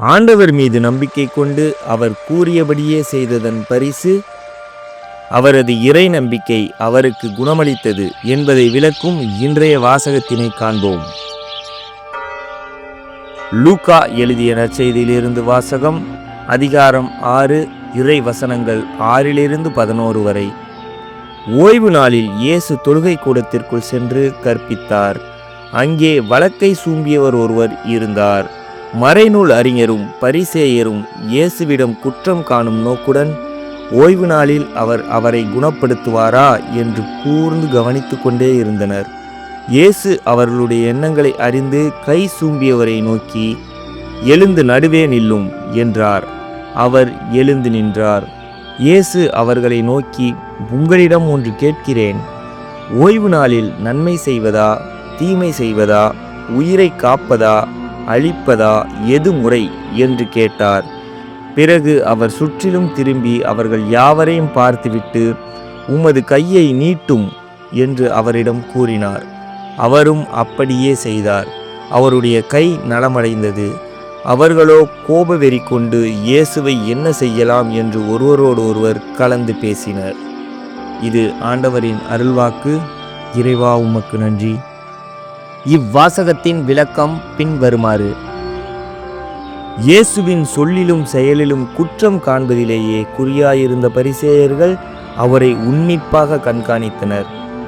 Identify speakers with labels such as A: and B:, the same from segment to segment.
A: ஆண்டவர் மீது நம்பிக்கை கொண்டு அவர் கூறியபடியே செய்ததன் பரிசு அவரது இறை நம்பிக்கை அவருக்கு குணமளித்தது என்பதை விளக்கும் இன்றைய வாசகத்தினை காண்போம். லூகா எழுதிய நற்செய்தியிலிருந்து வாசகம் அதிகாரம் ஆறு இறை வசனங்கள் ஆறிலிருந்து பதினோரு வரை. ஓய்வு நாளில் இயேசு தொழுகை கூடத்திற்குள் சென்று கற்பித்தார். அங்கே வழக்கை சூம்பியவர் ஒருவர் இருந்தார். மறைநூல் அறிஞரும் பரிசேயரும் இயேசுவிடம் குற்றம் காணும் நோக்குடன் ஓய்வு நாளில் அவர் அவரை குணப்படுத்துவாரா என்று கூர்ந்து கவனித்து கொண்டே இருந்தனர். இயேசு அவர்களுடைய எண்ணங்களை அறிந்து கை சூம்பியவரை நோக்கி எழுந்து நடுவே நில்லும் என்றார். அவர் எழுந்து நின்றார். இயேசு அவர்களை நோக்கி உங்களிடம் ஒன்று கேட்கிறேன். ஓய்வு நாளில் நன்மை செய்வதா தீமை செய்வதா உயிரை காப்பதா அழிப்பதா எது முறை? என்று கேட்டார். பிறகு அவர் சுற்றிலும் திரும்பி அவர்கள் யாவரையும் பார்த்துவிட்டு உமது கையை நீட்டும் என்று அவரிடம் கூறினார். அவரும் அப்படியே செய்தார். அவருடைய கை நலமடைந்தது. அவர்களோ கோபவெறி கொண்டு இயேசுவை என்ன செய்யலாம்? என்று ஒருவரோடு ஒருவர் கலந்து பேசினர். இது ஆண்டவரின் அருள்வாக்கு. இறைவா உமக்கு நன்றி. இவ்வாசகத்தின் விளக்கம் பின்வருமாறு இயேசுவின் சொல்லிலும் செயலிலும் குற்றம் காண்பதிலேயே குறியாயிருந்த பரிசேயர்கள் அவரை உன்னிப்பாக கண்காணித்தனர்.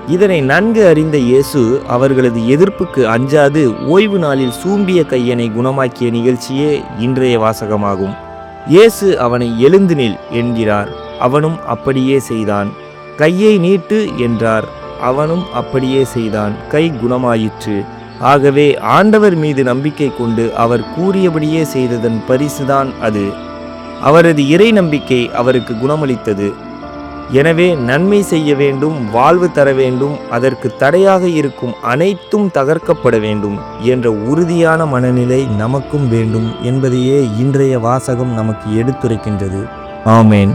A: இதனை நன்கு அறிந்த இயேசு அவர்களது எதிர்ப்புக்கு அஞ்சாது ஓய்வு நாளில் சூம்பிய கையனை குணமாக்கிய நிகழ்ச்சியே இன்றைய வாசகமாகும். இயேசு அவனை எழுந்து நில் என்கிறார். அவனும் அப்படியே செய்தான். கையை நீட்டு என்றார். அவனும் அப்படியே செய்தான். கை குணமாயிற்று. ஆகவே ஆண்டவர் மீது நம்பிக்கை கொண்டு அவர் கூறியபடியே செய்ததன் பரிசுதான் அது. அவரது இறை நம்பிக்கை அவருக்கு குணமளித்தது. எனவே நன்மை செய்ய வேண்டும் வாழ்வு தர வேண்டும் அதற்கு தடையாக இருக்கும் அனைத்தும் தகர்க்கப்பட வேண்டும் என்ற உறுதியான மனநிலை நமக்கும் வேண்டும் என்பதையே இன்றைய வாசகம் நமக்கு எடுத்துரைக்கின்றது. ஆமேன்.